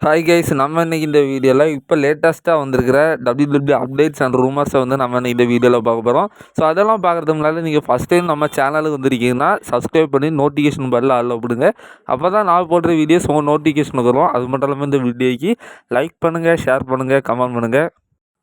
Hi guys நம்ம இன்றைக்கி இந்த வீடியோவில் இப்போ லேட்டஸ்ட்டாக வந்திருக்கிற டபிள்யூடபிள்யூ அப்டேட்ஸ் அண்ட் ரூமர்ஸை வந்து நம்ம இன்னைக்கு இந்த வீடியோவில் பார்க்க போகிறோம் ஸோ அதெல்லாம் பார்க்குறது முன்னாடி நீங்கள் ஃபஸ்ட் டைம் நம்ம சேனலுக்கு வந்திருக்கீங்கன்னா சப்ஸ்கிரைப் பண்ணி நோட்டிஃபிகேஷன் பெல்ல அல்ல விடுங்க. அப்போ தான் நான் போடுற வீடியோஸ் உங்கள் நோட்டிஃபிகேஷனுக்கு வரும். அது மட்டும் இல்லாமல் இந்த வீடியோக்கு லைக் பண்ணுங்கள் ஷேர் பண்ணுங்கள் கமெண்ட் பண்ணுங்கள்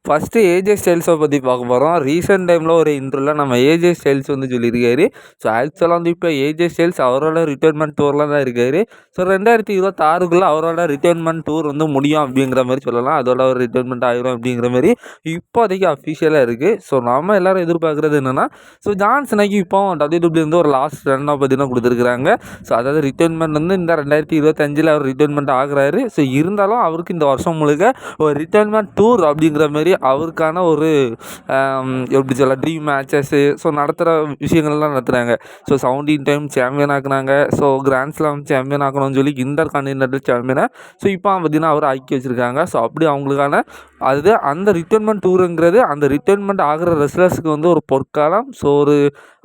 ஃபஸ்ட்டு ஏஜே ஸ்டைல்ஸை பற்றி பார்க்க போகிறோம் ரீசெண்ட் டைமில் ஒரு இன்டர்வியூவில் நம்ம ஏஜே ஸ்டைல்ஸ் வந்து சொல்லியிருக்காரு. ஸோ ஆக்சுவலாக வந்து இப்போ ஏஜே ஸ்டைல்ஸ் அவரோட ரிட்டைர்மெண்ட் டூரில் தான் இருக்கார். ஸோ ரெண்டாயிரத்தி இருபத்தாறுக்குள்ளே அவரோட ரிட்டைர்மெண்ட் டூர் வந்து முடியும் அப்படிங்கிற மாதிரி சொல்லலாம். அதோட ஒரு ரிட்டைர்மெண்ட் ஆகிரும் அப்படிங்கிற மாதிரி இப்போதைக்கு அஃபிஷியலாக இருக்குது ஸோ நம்ம எல்லோரும் எதிர்பார்க்குறது என்னென்னா ஸோ ஜான்சனுக்கு இப்போ டபிள்யூ வந்து ஒரு லாஸ்ட் ரன்னாக பார்த்தீங்கன்னா கொடுத்துருக்குறாங்க. ஸோ அதாவது ரிட்டைர்மெண்ட் வந்து இந்த ரெண்டாயிரத்தி இருபத்தஞ்சில் அவர் ரிட்டைர்மெண்ட் ஆகுறாரு. ஸோ இருந்தாலும் அவருக்கு இந்த வருஷம் முழுக்க ஒரு ரிட்டைர்மெண்ட் டூர் அப்படிங்கிற மாதிரி அவருக்கான ஒரு எப்படி சொல்ல ட்ரீம் மேட்சஸ்ஸு ஸோ நடத்துகிற விஷயங்கள்லாம் நடத்துகிறாங்க ஸோ செவன்டீன் டைம் சாம்பியன் ஆக்குனாங்க. ஸோ கிராண்ட் ஸ்லாம் சாம்பியன் ஆக்கணும்னு சொல்லி இன்டர் கான்டினென்டல் சாம்பியனை ஸோ இப்போ பார்த்தீங்கன்னா அவர் ஆக்கி வச்சுருக்காங்க. ஸோ அப்படி அவங்களுக்கான அது அந்த ரிட்டைர்மெண்ட் டூருங்கிறது அந்த ரிட்டைர்மெண்ட் ஆகிற ரெஸ்லர்ஸுக்கு வந்து ஒரு பொற்காலம். ஸோ ஒரு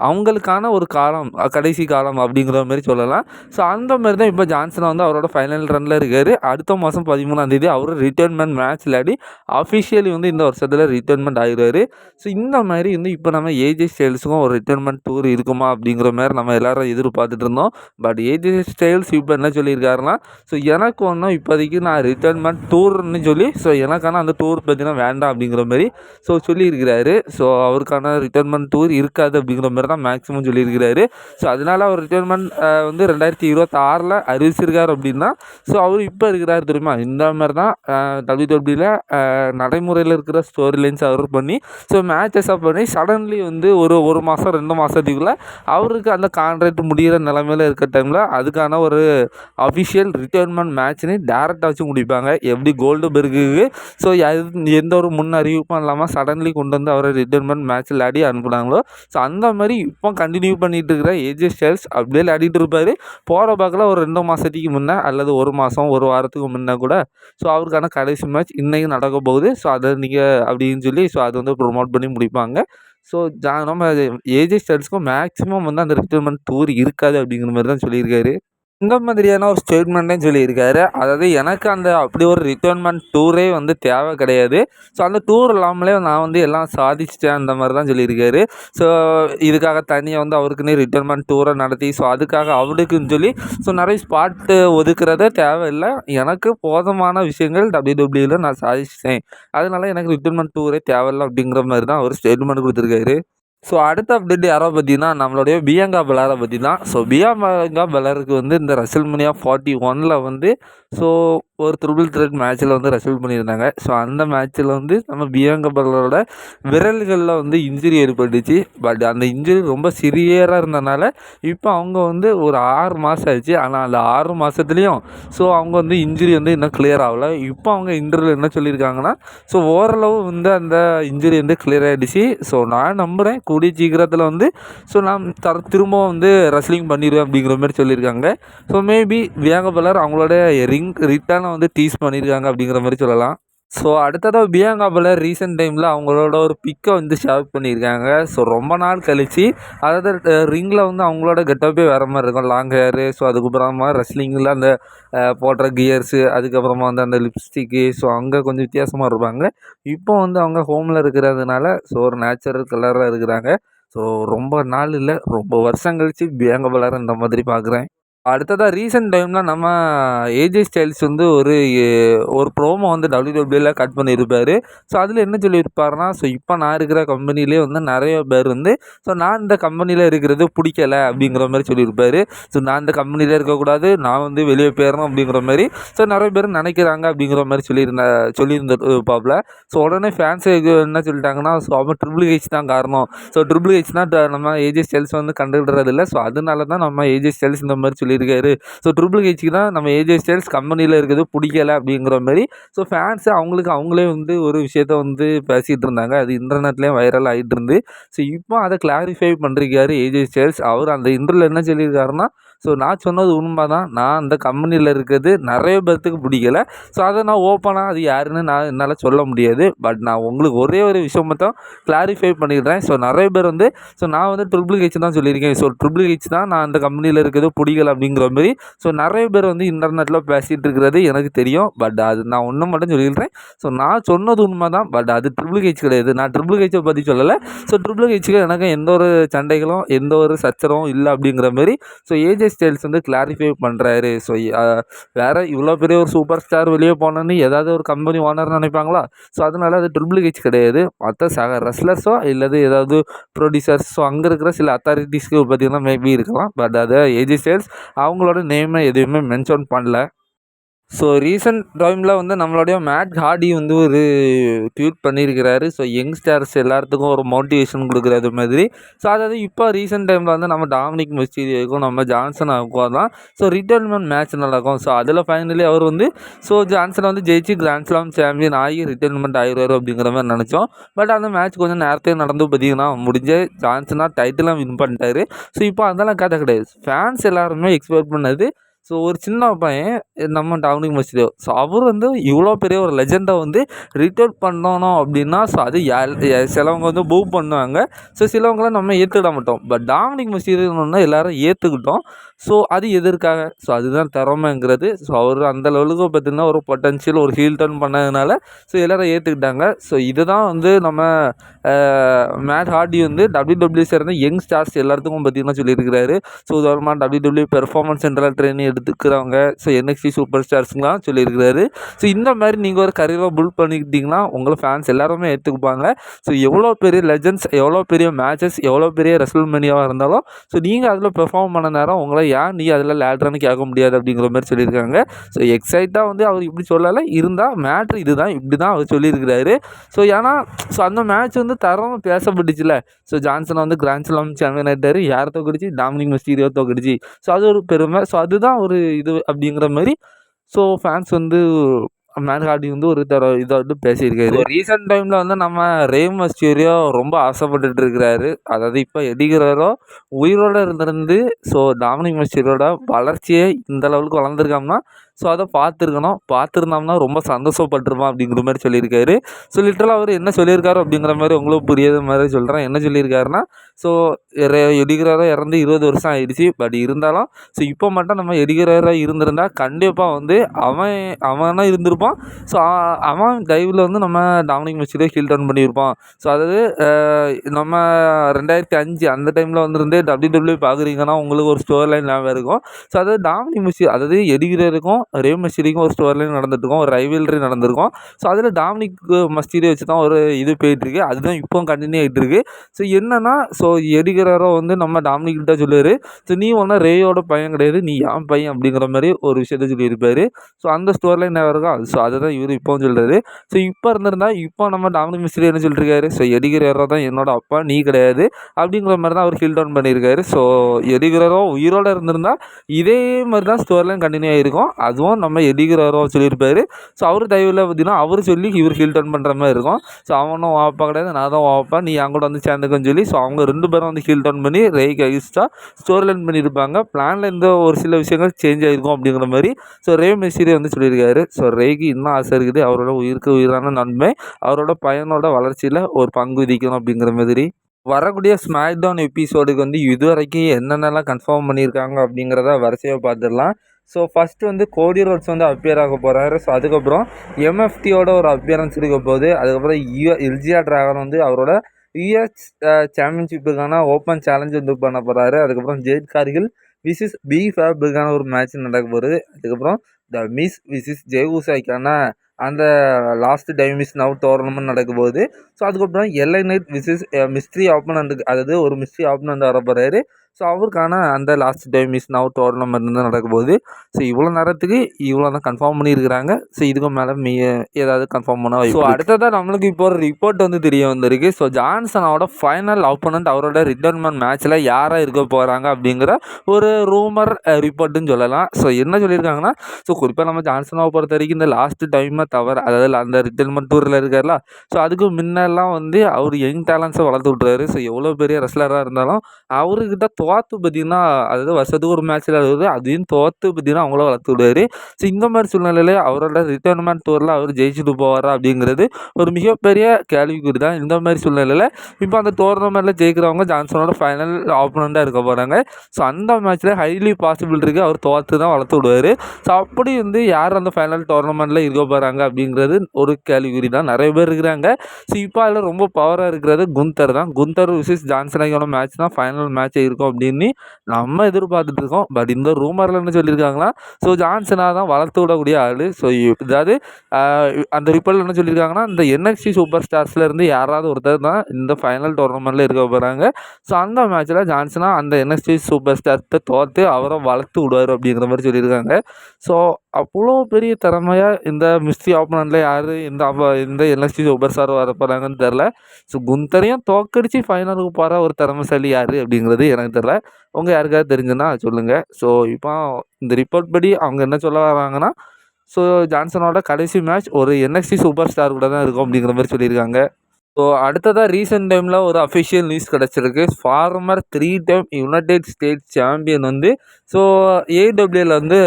அவங்களுக்கான ஒரு காலம் கடைசி காலம் அப்படிங்கிற மாதிரி சொல்லலாம். ஸோ அந்த மாதிரி தான் இப்போ ஜான்சன் வந்து அவரோட ஃபைனல் ரனில் இருக்கார். அடுத்த மாதம் பதிமூணாந்தேதி அவர் ரிட்டைர்மெண்ட் மேட்ச் விளையாடி அஃபிஷியலி வந்து இந்த வருஷத்தில் ரிட்டைர்மெண்ட் ஆகிடுவார் ஸோ இந்த மாதிரி வந்து இப்போ நம்ம ஏஜே ஸ்டைல்ஸுக்கும் ஒரு ரிட்டைர்மெண்ட் டூர் இருக்குமா அப்படிங்கிற மாதிரி நம்ம எல்லாரும் எதிர்பார்த்துட்டு இருந்தோம். பட் ஏஜே ஸ்டைல்ஸ் இப்போ என்ன சொல்லியிருக்காருன்னா ஸோ எனக்கு ஒன்றும் இப்போதைக்கு நான் ரிட்டைர்மெண்ட் டூர்னு சொல்லி ஸோ எனக்கான அந்த டூர் பார்த்தீங்கன்னா வேண்டாம் அப்படிங்கிற மாதிரி ஸோ சொல்லியிருக்கிறாரு. ஸோ அவருக்கான ரிட்டைர்மெண்ட் டூர் இருக்காது அப்படிங்கிற மாதிரி தான் மேக்ஸிமம் சொல்லியிருக்கிறாரு. ஸோ அதனால் அவர் ரிட்டைர்மெண்ட் வந்து ரெண்டாயிரத்தி இருபத்தாறில் அறிவிச்சிருக்கார் அப்படின்னா ஸோ அவர் இப்போ இருக்கிறார் தெரியுமா? இந்த மாதிரி தான் டபிள்யூ டபிள்யூவில் நடைமுறையில் இருக்கிற ஸ்டோரி லைன்ஸ் அவர் பண்ணி ஸோ மேட்சஸாக பண்ணி சடன்லி வந்து ஒரு ஒரு மாதம் ரெண்டு மாதத்துக்குள்ளே அவருக்கு அந்த கான்ட்ராக்ட் முடிகிற நிலமையில இருக்கிற டைமில் அதுக்கான ஒரு அஃபிஷியல் ரிட்டைர்மெண்ட் மேட்ச்னு டேரெக்டாக வச்சு முடிப்பாங்க. எப்படி கோல்டு பெருக்குக்கு ஸோ எந்த ஒரு முன் அறிவிப்பும் இல்லாமல் சடன்லி கொண்டு வந்து அவரை ரிட்டைர்மெண்ட் மேட்ச் விளையாடி அனுப்புனாங்களோ ஸோ அந்த மாதிரி இப்போ கண்டினியூ பண்ணிகிட்டு இருக்கிற ஏஜே ஸ்டைல்ஸ் அப்படியே விளையாடிட்டு இருப்பார். போகிற பார்க்கல ஒரு ரெண்டு மாதத்துக்கு முன்னே அல்லது ஒரு மாதம் ஒரு வாரத்துக்கு முன்னே கூட ஸோ அவருக்கான கடைசி மேட்ச் இன்றைக்கி நடக்க போகுது. ஸோ அதை நீங்கள் அப்படின்னு சொல்லி ஸோ அதை வந்து ப்ரொமோட் பண்ணி முடிப்பாங்க. ஸோ ஜா நம்ம ஏஜே ஸ்டைல்ஸ்க்கும் மேக்ஸிமம் வந்து அந்த ரிட்டைர்மெண்ட் டூர் இருக்காது அப்படிங்கிற மாதிரி தான் சொல்லியிருக்காரு. இந்த மாதிரியான ஒரு ஸ்டேட்மெண்ட்டையும் சொல்லியிருக்காரு. அதாவது எனக்கு அந்த அப்படி ஒரு ரிட்டர்ன்மெண்ட் டூரே வந்து தேவை கிடையாது. ஸோ அந்த டூர் இல்லாமலே நான் வந்து எல்லாம் சாதிச்சிட்டேன் அந்த மாதிரி தான் சொல்லியிருக்காரு. ஸோ இதுக்காக தனியாக வந்து அவருக்குன்னே ரிட்டர்ன்மெண்ட் டூரை நடத்தி ஸோ அதுக்காக அவருக்குன்னு சொல்லி ஸோ நிறைய ஸ்பாட்டு ஒதுக்குறதே தேவையில்லை. எனக்கு போதுமான விஷயங்கள் டபிள்யூ டபிள்யூவில் நான் சாதிச்சிட்டேன். அதனால எனக்கு ரிட்டர்ன்மெண்ட் டூரே தேவையில்லை அப்படிங்கிற மாதிரி தான் அவர் ஸ்டேட்மெண்ட் கொடுத்துருக்காரு. ஸோ அடுத்த அப்டேட் யாரோ பார்த்தீங்கன்னா நம்மளுடைய பியங்கா பெலாரை பற்றி தான் ஸோ பியங்கா பலாருக்கு வந்து இந்த ரசல்மனியா ஃபார்ட்டி ஒனில் வந்து ஸோ ஒரு த்ரிபிள் த்ரெட் மேட்ச்சில் வந்து ரசல் பண்ணியிருந்தாங்க. ஸோ அந்த மேட்ச்சில் வந்து நம்ம பியங்கா பலரோட விரல்களில் வந்து இன்ஜுரி ஏற்பட்டுச்சு. பட் அந்த இன்ஜுரி ரொம்ப சிவியராக இருந்தனால இப்போ அவங்க வந்து ஒரு ஆறு மாதம் ஆயிடுச்சு ஆனால் அந்த ஆறு மாதத்துலேயும் ஸோ அவங்க வந்து இன்ஜுரி வந்து இன்னும் கிளியர் ஆகலை. இப்போ அவங்க இன்டர்வியூ என்ன சொல்லியிருக்காங்கன்னா ஸோ ஓரளவு வந்து அந்த இன்ஜுரி வந்து கிளியர் ஆகிடுச்சு ஸோ நான் நம்புகிறேன் கூடிய சீக்கிரத்தில் வந்து ஸோ நான் தர திரும்ப வந்து ரெஸ்லிங் பண்ணிடுவேன் அப்படிங்கிற மாதிரி சொல்லியிருக்காங்க. ஸோ மேபி வியாங்க அவங்களோட ரிங் ரிட்டர்னை வந்து டீஸ் பண்ணியிருக்காங்க அப்படிங்கிற மாதிரி சொல்லலாம். ஸோ அடுத்ததாக பியாங்கா ரீசெண்ட் டைமில் அவங்களோட ஒரு பிக்கை வந்து ஷேர் பண்ணியிருக்காங்க. ஸோ ரொம்ப நாள் கழித்து அதாவது ரிங்கில் வந்து அவங்களோட கெட்டப்பே வேறு மாதிரி இருக்கும். லாங் ஹேரு ஸோ அதுக்கப்புறமா ரெஸ்லிங்கில் அந்த போடுற கியர்ஸு அதுக்கப்புறமா வந்து அந்த லிப்ஸ்டிக்கு ஸோ அங்கே கொஞ்சம் வித்தியாசமாக இருப்பாங்க. இப்போ வந்து அவங்க ஹோமில் இருக்கிறதுனால ஸோ ஒரு நேச்சுரல் கலராக இருக்கிறாங்க. ஸோ ரொம்ப நாள் இல்லை ரொம்ப வருஷம் கழித்து பியாங்கா இந்த மாதிரி பார்க்குறேன் அடுத்ததாக ரீசெண்ட் டைமில் நம்ம ஏஜே ஸ்டைல்ஸ் வந்து ஒரு ஒரு ப்ரோமோ வந்து டபிள்யூ டபிள்யூல கட் பண்ணியிருப்பார். ஸோ அதில் என்ன சொல்லியிருப்பாருன்னா ஸோ இப்போ நான் இருக்கிற கம்பெனிலே வந்து நிறைய பேர் வந்து ஸோ நான் இந்த கம்பெனியில் இருக்கிறது பிடிக்கல அப்படிங்கிற மாதிரி சொல்லியிருப்பார். ஸோ நான் இந்த கம்பெனியில் இருக்கக்கூடாது நான் வந்து வெளியே போயிடணும் அப்படிங்கிற மாதிரி ஸோ நிறைய பேர் நினைக்கிறாங்க அப்படிங்கிற மாதிரி சொல்லியிருந்த சொல்லியிருந்திருப்பாப்பில். ஸோ உடனே ஃபேன்ஸ் என்ன சொல்லிட்டாங்கன்னா ஸோ அவன் ட்ரிபிள் ஹெச் தான் காரணம். ஸோ ட்ரிபிள் ஹெச் தான் நம்ம ஏஜே ஸ்டைல்ஸ் வந்து கண்டுக்கிடுறதில்ல ஸோ அதனால தான் நம்ம ஏஜே ஸ்டைல்ஸ் இந்த மாதிரி சொல்லி சொல்லியிருக்காரு. ஸோ ட்ரிபிள் ஹெச்சுக்கு தான் நம்ம ஏஜே ஸ்டைல்ஸ் கம்பெனியில் இருக்கிறது பிடிக்கல அப்படிங்கிற மாதிரி. ஸோ ஃபேன்ஸு அவங்களுக்கு அவங்களே வந்து ஒரு விஷயத்த வந்து பேசிகிட்டு இருந்தாங்க. அது இன்டர்நெட்லேயும் வைரல் ஆகிட்டு இருந்து. ஸோ இப்போ அதை கிளாரிஃபை பண்ணிருக்காரு ஏஜே ஸ்டைல்ஸ் அவர் அந்த இன்டர்வியூவில் என்ன சொல்லியிருக்காருன்னா ஸோ நான் சொன்னது உண்மை தான் நான் அந்த கம்பெனியில் இருக்கிறது நிறைய பேர்த்துக்கு பிடிக்கல. ஸோ அதை நான் ஓப்பனாக அது யாருன்னு நான் என்னால் சொல்ல முடியாது. பட் நான் உங்களுக்கு ஒரே ஒரு விஷயம் மட்டும் கிளாரிஃபை பண்ணிடுறேன். ஸோ நிறைய பேர் வந்து ஸோ நான் வந்து ட்ரிபிள் ஹெச் தான் சொல்லியிருக்கேன். ஸோ ட்ரிபிள் ஹெச் தான் நான் அந்த கம்பெனியில் இருக்கிறது பிடிக்கல அப்படிங்கிற மாதிரி ஸோ நிறைய பேர் வந்து இன்டர்நெட்டில் பேசிகிட்டு இருக்கிறது எனக்கு தெரியும். பட் அது நான் ஒன்று மட்டும் சொல்லிடுறேன். ஸோ நான் சொன்னது உண்மை தான் பட் அது ட்ரிபிள் ஹெச் கிடையாது. நான் ட்ரிபிள் ஹெச்சை பற்றி சொல்லலை. ஸோ ட்ரிபிள் ஹெச்சுக்கு எனக்கு எந்த ஒரு சண்டைகளும் எந்த ஒரு சச்சரவும் இல்லை அப்படிங்கிற மாதிரி ஸோ ஏஜே ஸ்டைல்ஸ் வந்து கிளாரிஃபை பண்ணுறாரு ஸோ வேறு இவ்வளோ பெரிய ஒரு சூப்பர் ஸ்டார் வெளியே போனோன்னு ஏதாவது ஒரு கம்பெனி ஓனர் நினைப்பாங்களா? ஸோ அதனால அது ட்ரிபிள் ஹெச் கிடையாது. மற்ற சக ரெஸ்லர்ஸோ இல்லது ஏதாவது ப்ரொடியூசர்ஸ் ஸோ அங்கே இருக்கிற சில அத்தாரிட்டிஸ்க்கு பார்த்திங்கன்னா மேபி இருக்கலாம். பட் அதை ஏஜி ஸ்டைல்ஸ் அவங்களோட நேமை எதுவுமே மென்ஷன் பண்ணல. ஸோ ரீசெண்ட் டைமில் வந்து நம்மளுடைய மேட் ஹார்டி வந்து ஒரு ட்வீட் பண்ணியிருக்கிறாரு ஸோ யங்ஸ்டர்ஸ் எல்லாத்துக்கும் ஒரு மோட்டிவேஷன் கொடுக்குறது மாதிரி. ஸோ அதாவது இப்போ ரீசெண்ட் டைமில் வந்து நம்ம டாமினிக் மிஸ்டீரியோக்கும் நம்ம ஜான்சன் ஆகும் தான் ஸோ ரிட்டைர்மெண்ட் மேட்ச் நல்லாயிருக்கும் ஸோ அதில் ஃபைனலி அவர் வந்து ஸோ ஜான்சன் வந்து ஜெயிச்சு கிராண்ட்ஸ்லாம் சாம்பியன் ஆகி ரிட்டைர்மெண்ட் ஆகிடுவார் அப்படிங்கிற மாதிரி நினச்சோம். பட் அந்த மேட்ச் கொஞ்சம் நேரத்தையும் நடந்து பார்த்தீங்கன்னா முடிஞ்ச ஜான்சனாக டைட்டிலாம் வின் பண்ணிட்டாரு. ஸோ இப்போ அதெல்லாம் கதை கிடையாது. ஃபேன்ஸ் எல்லாருமே எக்ஸ்பெக்ட் பண்ணது ஸோ ஒரு சின்ன பையன் நம்ம டாமினிக் மஸ்டியோ ஸோ அவர் வந்து இவ்வளோ பெரிய ஒரு லெஜெண்டை வந்து ரிட்டர்ட் பண்ணணும் அப்படின்னா ஸோ அது சிலவங்க வந்து பூவ் பண்ணுவாங்க. ஸோ சிலவங்களாம் நம்ம ஏற்றுக்கிட மாட்டோம். பட் டாமினிக் மஸ்டியோன்னு எல்லோரும் ஏற்றுக்கிட்டோம் ஸோ அது எதற்காக? ஸோ அதுதான் திறமைங்கிறது. ஸோ அவர் அந்த லெவலுக்கு பார்த்திங்கன்னா ஒரு பொட்டன்ஷியல் ஒரு ஹீல் டர்ன் பண்ணதுனால ஸோ எல்லோரும் ஏற்றுக்கிட்டாங்க ஸோ இதுதான் வந்து நம்ம மேட் ஹார்டி வந்து டபிள்யூ டபிள்யூ சேர்ந்த யங் ஸ்டார்ஸ் எல்லாத்துக்கும் பார்த்திங்கன்னா சொல்லியிருக்கிறாரு. ஸோ உதாரணமாக W W performance central training எடுத்துக்கிறவங்க. So NXT super ஸ்டார்ஸ்லாம் சொல்லியிருக்கிறாரு. ஸோ இந்த மாதிரி நீங்கள் ஒரு கரியராக புல் பண்ணிக்கிட்டிங்கன்னா உங்களை ஃபேன்ஸ் எல்லாருமே ஏற்றுக்குப்பாங்க ஸோ எவ்வளோ பெரிய லெஜண்ட்ஸ் எவ்வளோ பெரிய மேட்சஸ் எவ்வளோ பெரிய ரெசல் மணியாக இருந்தாலும் ஸோ நீங்கள் அதில் பெர்ஃபார்ம் பண்ண நேரம் உங்களை ஏன் நீ அதில் லேட்ரானு கேட்க முடியாது அப்படிங்கிற மாதிரி சொல்லியிருக்காங்க. ஸோ எக்ஸைட்டாக வந்து அவர் இப்படி சொல்லலை. இருந்தால் மேட்ரு இது தான் இப்படி தான் அவர் சொல்லியிருக்கிறாரு. ஸோ ஏன்னா ஸோ அந்த மேட்ச் வந்து தரம் பேசப்பட்டுச்சுல. ஸோ ஜான்சன் வந்து கிராண்ட் ஸ்லாம் சாம்பியன் ஆகிட்டார் யாரை தோக்கடிச்சு டாமினிக் மிஸ்டீரியோ தோக்கடிச்சு ஸோ அது ஒரு பெருமை. ஸோ அதுதான் ஒரு இது அப்படிங்கிற மாதிரி. ஸோ ஃபேன்ஸ் வந்து மேன் ஹார்டி வந்து ஒரு தர இதை வந்து பேசியிருக்காரு. ரீசெண்ட் டைமில் வந்து நம்ம ரேம் மஸ்டூரியோ ரொம்ப ஆசைப்பட்டுட்டு இருக்கிறாரு அதாவது இப்போ எடிகிறாரோ உயிரோடு இருந்திருந்து ஸோ டாமினிக் மஸ்டீரியோட வளர்ச்சியே இந்த லெவலுக்கு வளர்ந்துருக்காங்கன்னா ஸோ அதை பார்த்துருக்கணும். பார்த்துருந்தோம்னா ரொம்ப சந்தோஷப்பட்டிருப்பான் அப்படிங்கிற மாதிரி சொல்லியிருக்காரு. ஸோ லிட்டரலாக அவர் என்ன சொல்லியிருக்காரு அப்படிங்கிற மாதிரி உங்களுக்கு புரியாத மாதிரி சொல்கிறேன் என்ன சொல்லியிருக்காருன்னா ஸோ எடிகிறாரோ இறந்து இருபது வருஷம் ஆயிடுச்சு. பட் இருந்தாலும் ஸோ இப்போ மட்டும் நம்ம எடிகிறாரோ இருந்திருந்தா கண்டிப்பாக வந்து அவன் அவனாக இருந்திருப்பான். ஸோ அவன் டைவில் வந்து நம்ம டாமினிக் மிஸ்டரே ஹீல் டவுன் பண்ணியிருப்பான். ஸோ அதாவது நம்ம ரெண்டாயிரத்தி அஞ்சு அந்த டைமில் வந்துருந்தே டபிள்யூ டபிள்யூ பார்க்குறீங்கன்னா உங்களுக்கு ஒரு ஸ்டோர் லைன் ஞாபகம் இருக்கும். ஸோ அதாவது டாமினிக் மிஸ்டி அதாவது எடிகிரருக்கும் ரேவ் மஸ்டீரிக்கும் ஒரு ஸ்டோர் லைன் நடந்துட்டுருக்கும் ஒரு ரைவல்ரி நடந்திருக்கும். ஸோ அதில் டாமினிக் மஸ்டீரி வச்சு தான் ஒரு இது போயிட்டுருக்கு. அதுதான் இப்போவும் கண்டினியூ ஆகிட்டு இருக்கு ஸோ என்னென்னா ஸோ எடுக்கிறாரோ வந்து நம்ம டாமினிக் கிட்ட சொல்லுவார் ஸோ நீ ஒன்றா ரேயோட பையன் கிடையாது நீ ஏன் பையன் அப்படிங்கிற மாதிரி ஒரு விஷயத்த சொல்லியிருப்பார். ஸோ அந்த ஸ்டோர் லைன் இருக்கா? ஸோ அதை தான் இவர் இப்போவும் சொல்கிறாரு ஸோ இப்போ இருந்திருந்தா இப்போ நம்ம டாமினிக் மிஸ்திரி என்ன சொல்லியிருக்காரு ஸோ எடிகிறரோ தான் என்னோட அப்பா நீ கிடையாது அப்படிங்கிற மாதிரி தான் அவர் ஹில் டவுன் பண்ணியிருக்காரு. ஸோ எடிகிறரோ உயிரோடு இருந்திருந்தால் இதே மாதிரி தான் ஸ்டோர் லைன் கண்டினியூ ஆகிருக்கும் அதுவும் நம்ம எடிகிறாரோ சொல்லியிருப்பார். ஸோ அவர் தயவில் பார்த்தீங்கன்னா அவர் சொல்லி இவர் ஹில் டர்ன் பண்ணுற மாதிரி இருக்கும். ஸோ அவனும் வாப்பா கிடையாது நான் தான் வாப்பேன் நீ என் கூட வந்து சேர்ந்துக்கன்னு சொல்லி ஸோ அவங்க ரெண்டு பேரும் வந்து ஹில் டர்ன் பண்ணி ரேக்கு அகிஸ்டாக ஸ்டோரி லைன் பண்ணியிருப்பாங்க. பிளானில் இந்த ஒரு சில விஷயங்கள் சேஞ்ச் ஆகிருக்கும் அப்படிங்கிற மாதிரி ஸோ ரே மெஸ்ஸிரி வந்து சொல்லியிருக்காரு. ஸோ ரேக்கு இன்னும் ஆசை இருக்குது அவரோட உயிருக்கு உயிரான நன்மை அவரோட பையனோட வளர்ச்சியில் ஒரு பங்கு விதிக்கணும் அப்படிங்கிற மாதிரி. வரக்கூடிய ஸ்மாக் டவுன் எபிசோடுக்கு வந்து இது வரைக்கும் என்னென்னலாம் கன்ஃபார்ம் பண்ணியிருக்காங்க அப்படிங்கிறத வரிசையாக பார்த்துடலாம். ஸோ ஃபஸ்ட்டு வந்து கோடி ரோட்ஸ் வந்து அப்பியர் ஆக போகிறாரு ஸோ அதுக்கப்புறம் எம்எஃப்டியோட ஒரு அப்பியரன்ஸ் இருக்க போகுது. அதுக்கப்புறம் யூ எல்ஜியா ட்ராகன் வந்து அவரோட யூஎஸ் சாம்பியன்ஷிப்புக்கான ஓப்பன் சேலஞ்ச் வந்து பண்ண போகிறாரு அதுக்கப்புறம் ஜெயித் கார்கில் விசிஸ் பி ஃபேபுக்கான ஒரு மேட்ச் நடக்க போகுது. அதுக்கப்புறம் த மிஸ் விசிஸ் ஜெய்கூசாய்க்கான அந்த last time is now tournament நடக்க போகுது. ஸோ அதுக்கப்புறம் எல்ஐ நைட் விசிஸ் மிஸ்ட்ரி ஆப்பனண்ட்டுக்கு அதாவது ஒரு மிஸ்ட்ரி ஆப்பனண்ட் வர போகிறாரு ஸோ அவருக்கான அந்த last time is now tournament தான் நடக்க போகுது ஸோ இவ்வளோ நேரத்துக்கு இவ்வளோ தான் கன்ஃபார்ம் பண்ணியிருக்கிறாங்க. ஸோ இதுக்கு மேலே மீ ஏதாவது கன்ஃபார்ம் பண்ண ஸோ அடுத்ததாக நம்மளுக்கு இப்போ ஒரு ரிப்போர்ட் வந்து தெரிய வந்திருக்கு. ஸோ ஜான்சனோட ஃபைனல் ஆப்போனண்ட் அவரோட ரிட்டர்ன்மெண்ட் மேட்ச்சில் யாராக இருக்க போகிறாங்க அப்படிங்கிற ஒரு ரூமர் ரிப்போர்ட்டுன்னு சொல்லலாம். ஸோ என்ன சொல்லியிருக்காங்கன்னா ஸோ குறிப்பாக நம்ம ஜான்சனாவை பொறுத்த வரைக்கும் இந்த லாஸ்ட் டைமை தவிர அதாவது அந்த ரிட்டர்ன்மெண்ட் டூரில் இருக்கார்ல ஸோ அதுக்கு முன்னெல்லாம் வந்து அவர் யங் டேலண்ட்ஸை வளர்த்து விட்றாரு ஸோ எவ்வளோ பெரிய ரெஸ்லராக இருந்தாலும் அவர்கிட்ட தோற்று பார்த்தீங்கன்னா அதாவது வருஷத்துக்கு ஒரு மேட்ச் விளையாடுவது அதையும் தோற்று பார்த்தீங்கன்னா அவங்கள வளர்த்து விடுவார். ஸோ இந்த மாதிரி சூழ்நிலையில் அவரோட ரிட்டைர்மெண்ட் டூரில் அவர் ஜெயிச்சுட்டு போவாரா அப்படிங்கிறது ஒரு மிகப்பெரிய கேள்விக்குறி தான் இந்த மாதிரி சூழ்நிலையில் இப்போ அந்த டோர்னமெண்ட்டில் ஜெயிக்கிறவங்க ஜான்சனோட ஃபைனல் ஆப்போனண்ட்டாக இருக்க போகிறாங்க ஸோ அந்த மேட்ச்சில் ஹைலி பாசிபிள் இருக்குது அவர் தோற்று தான் வளர்த்து விடுவார். ஸோ அப்படி வந்து யார் அந்த ஃபைனல் டோர்னமெண்ட்டில் இருக்க போகிறாங்க அப்படிங்கிறது ஒரு கேள்விக்குறி தான் நிறைய பேர் இருக்கிறாங்க. ஸோ இப்போ அதில் ரொம்ப பவராக இருக்கிறது குந்தர் தான். குந்தர் விசிஸ் ஜான்சனாகியோட மேட்ச் தான் ஃபைனல் மேட்ச் இருக்கும் அப்படின்னு நம்ம எதிர்பார்த்துட்டு இருக்கோம். பட் இந்த ரூமரில் என்ன சொல்லியிருக்காங்களா ஸோ ஜான்சனாக தான் வளர்த்து விடக்கூடிய ஆள். ஸோ இதாவது அந்த ரிப்போர்ட்டில் என்ன சொல்லியிருக்காங்கன்னா இந்த என்எக்சி சூப்பர் ஸ்டார்ஸ்லேருந்து யாராவது ஒருத்தர் தான் இந்த ஃபைனல் டோர்னமெண்ட்டில் இருக்க போகிறாங்க ஸோ அந்த மேட்ச்சில் ஜான்சனா அந்த என்எஸ்டி சூப்பர் ஸ்டார்த்தை தோற்று அவரை வளர்த்து விடுவார் அப்படிங்கிற மாதிரி சொல்லியிருக்காங்க. ஸோ அவ்வளோ பெரிய திறமையாக இந்த மிஸ்ட்ரி ஆப்பனண்ட்டில் யார் இந்த இந்த எல்எஸ்டி சூப்பர் ஸ்டார் வர போகிறாங்கன்னு தெரில ஸோ குந்தரையும் தோக்கடிச்சு ஃபைனலுக்கு போகிற ஒரு திறமைசாலி யார் அப்படிங்கிறது எனக்கு தெரில உங்கள் யாருக்காவது தெரிஞ்சுன்னா சொல்லுங்கள் ஸோ இப்போ இந்த ரிப்போர்ட் படி அவங்க என்ன சொல்ல வராங்கன்னா ஸோ ஜான்சனோட கடைசி மேட்ச் ஒரு என்எக்ஸ்டி சூப்பர் ஸ்டார் கூட தான் இருக்கும் அப்படிங்கிற மாதிரி சொல்லியிருக்காங்க. ஸோ அடுத்ததாக ரீசெண்ட் டைமில் ஒரு அஃபிஷியல் நியூஸ் கிடச்சிருக்கு. Former three time United States champion வந்து ஸோ ஏடபிள்யூவில் வந்து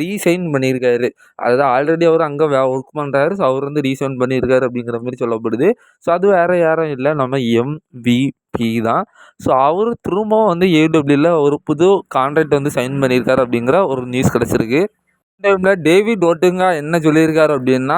ரீசைன் பண்ணியிருக்காரு. அதாவது ஆல்ரெடி அவர் அங்கே வே ஒர்க் பண்ணுறாரு ஸோ அவர் வந்து ரீசைன் பண்ணியிருக்காரு அப்படிங்கிற மாதிரி சொல்லப்படுது. ஸோ அது வேறு யாரும் இல்லை. நம்ம எம்விபி தான். ஸோ அவர் திரும்பவும் வந்து ஏடபிள்யூவில் ஒரு புது கான்ட்ராக்ட் வந்து சைன் பண்ணியிருக்காரு அப்படிங்கிற ஒரு நியூஸ் கிடச்சிருக்கு. டைமில் டேவிட் ஓட்டுங்கா என்ன சொல்லியிருக்காரு அப்படின்னா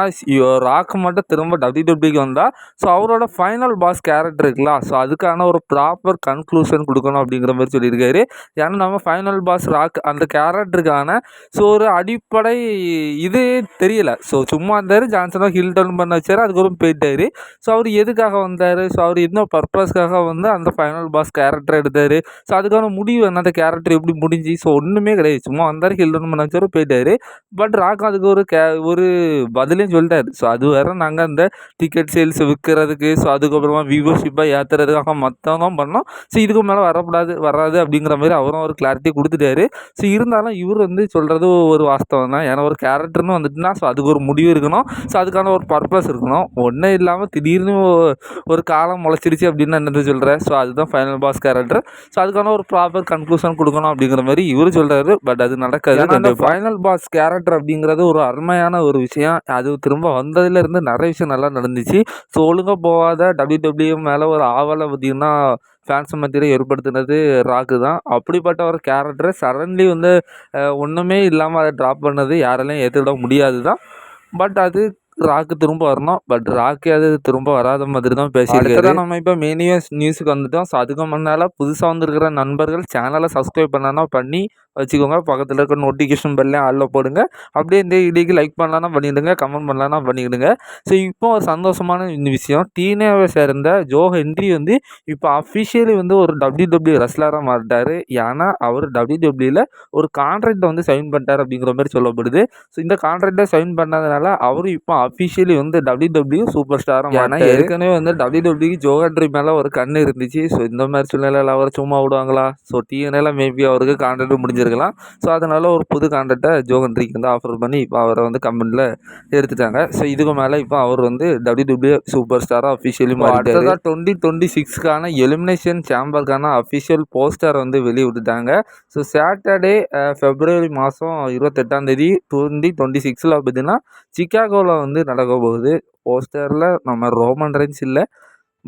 ராக் மட்டும் திரும்ப டபிள்யூ டபிள்யூக்கு வந்தால் ஸோ அவரோட ஃபைனல் பாஸ் கேரக்டர் இருக்கலாம் ஸோ அதுக்கான ஒரு ப்ராப்பர் கன்க்ளூஷன் கொடுக்கணும் அப்படிங்கிற மாதிரி சொல்லியிருக்காரு. ஏன்னா நம்ம ஃபைனல் பாஸ் ராக் அந்த கேரக்டருக்கான ஸோ ஒரு அடிப்படை இது தெரியல. ஸோ சும்மா இருந்தார் ஜான்சனாக ஹில் டவுன் பண்ண வச்சார் அதுக்கப்புறம் போயிட்டார். ஸோ அவர் எதுக்காக வந்தார்? ஸோ அவர் என்ன பர்பஸ்க்காக வந்து அந்த ஃபைனல் பாஸ் கேரக்டர் எடுத்தார்? ஸோ அதுக்கான முடிவு என்ன? அந்த கேரக்டர் எப்படி முடிஞ்சு? ஸோ ஒன்றுமே கிடையாது. சும்மா வந்தார் ஹில் டவுன் பண்ண வச்சார் போயிட்டார். பட் ராக் அதுக்கு ஒரு கே ஒரு பதிலையும் சொல்லிட்டாரு. ஸோ அது வேறு நாங்கள் அந்த டிக்கெட் சேல்ஸ் விற்கிறதுக்கு ஸோ அதுக்கப்புறமா வியூவர்ஷிப்பாக ஏற்றுறதுக்காக மொத்தம் தான் பண்ணோம். ஸோ இதுக்கு மேலே வரக்கூடாது வராது அப்படிங்கிற மாதிரி அவரும் ஒரு கிளாரிட்டி கொடுத்துட்டாரு. ஸோ இருந்தாலும் இவர் வந்து சொல்கிறது ஒரு வாஸ்தவம் தான். ஏன்னா ஒரு கேரக்டர்னு வந்துட்டுனா ஸோ அதுக்கு ஒரு முடிவு இருக்கணும். ஸோ அதுக்கான ஒரு பர்பஸ் இருக்கணும். ஒன்றும் இல்லாமல் திடீர்னு ஒரு காலம் முளைச்சிருச்சு அப்படின்னு என்னது சொல்கிறேன் ஸோ அதுதான் ஃபைனல் பாஸ் கேரக்டர் ஸோ அதுக்கான ஒரு ப்ராப்பர் கன்க்ளூஷன் கொடுக்கணும் அப்படிங்கிற மாதிரி இவர் சொல்கிறாரு பட் அது நடக்காது. ஃபைனல் பாஸ் கேரக்டர் அப்படிங்கிறது ஒரு அருமையான ஒரு விஷயம். அது திரும்ப வந்ததுலேருந்து நிறைய விஷயம் நல்லா நடந்துச்சு. ஸோ ஒழுங்காக போகாத டபிள்யூ டபிள்யூ மேலே ஒரு ஆவலை பார்த்திங்கன்னா ஃபேன்ஸ் மத்தியில் ஏற்படுத்தினது ராக்கு தான். அப்படிப்பட்ட ஒரு கேரக்டரை சடன்லி வந்து ஒன்றுமே இல்லாமல் அதை ட்ராப் பண்ணது யாராலையும் ஏற்றுக்கிட முடியாது தான். பட் அது ராக்கு திரும்ப வரணும். பட் ராக்கு அது திரும்ப வராத மாதிரி தான் பேசியிருக்காரு. நம்ம இப்போ மெயினியஸ் நியூஸுக்கு வந்துட்டோம். ஸோ அதுக்கு முன்னால் புதுசாக வந்திருக்கிற நண்பர்கள் சேனலை சப்ஸ்கிரைப் பண்ணனா பண்ணி வச்சுக்கோங்க. பக்கத்தில் இருக்க நோட்டிஃபிகேஷன் பெல்லையும் ஆளில் போடுங்க. அப்படியே இந்த வீடியோக்கு லைக் பண்ணலான்னா பண்ணிவிடுங்க கமெண்ட் பண்ணலான்னா பண்ணிவிடுங்க ஸோ இப்போ ஒரு சந்தோஷமான இந்த விஷயம். டீனேவை சேர்ந்த ஜோ ஹென்ரி வந்து இப்போ அஃபிஷியலி வந்து ஒரு டபிள்யூ டபிள்யூ ரெஸ்லராக மாறிட்டார். ஏன்னா அவர் டபிள்யூ டபிள்யூவில் ஒரு கான்ட்ராக்டை வந்து சைன் பண்ணிட்டார் அப்படிங்கிற மாதிரி சொல்லப்படுது. ஸோ இந்த கான்ட்ராக்டை சைன் பண்ணதுனால அவரும் இப்போ அஃபிஷியலி வந்து டபிள்யூ டபிள்யூ சூப்பர் ஸ்டாராக ஏன்னா ஏற்கனவே வந்து டபிள்யூ டபிள்யூக்கு ஜோ ஹென்ரி மேலே ஒரு கண் இருந்துச்சு. ஸோ இந்த மாதிரி சூழ்நிலையில் அவர் சும்மா விடுவாங்களா? ஸோ டிஎன்ஏல மேபி அவருக்கு கான்ட்ராக்ட் முடிஞ்சிருக்கு இருக்கலாம் ஸோ அதனால் ஒரு புது கான்ட்ராக்டை ஜோகன்ட்ரிக்கு வந்து ஆஃபர் பண்ணி இப்போ அவரை வந்து கம்பெனியில் எடுத்துட்டாங்க. ஸோ இதுக்கு மேலே இப்போ அவர் வந்து டபிள்யூ டபிள்யூ சூப்பர் ஸ்டாராக அஃபிஷியலி அடுத்ததாக டுவெண்ட்டி டுவெண்ட்டி சிக்ஸ்க்கான எலிமினேஷன் சாம்பருக்கான அஃபிஷியல் போஸ்டரை வந்து வெளியே விட்டுட்டாங்க ஸோ சாட்டர்டே ஃபெப்ரவரி மாதம் இருபத்தெட்டாந்தேதி டுவெண்ட்டி டுவெண்ட்டி சிக்ஸில் பார்த்தீங்கன்னா சிக்காகோவில் வந்து நடக்க போகுது. போஸ்டரில் நம்ம ரோமன் ரென்ஸ் இல்லை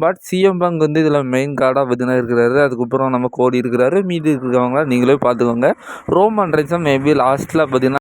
பட் சிஎம் பங்க் வந்து இதில் மெயின் கார்டாக பார்த்தீங்கன்னா இருக்கிறாரு. அதுக்கப்புறம் நம்ம கோடி இருக்கிறாரு. மீதி இருக்கிறவங்க நீங்களே பார்த்துக்கோங்க. ரோமன் ரைன்ஸாக மேபி லாஸ்ட்டில் பார்த்தீங்கன்னா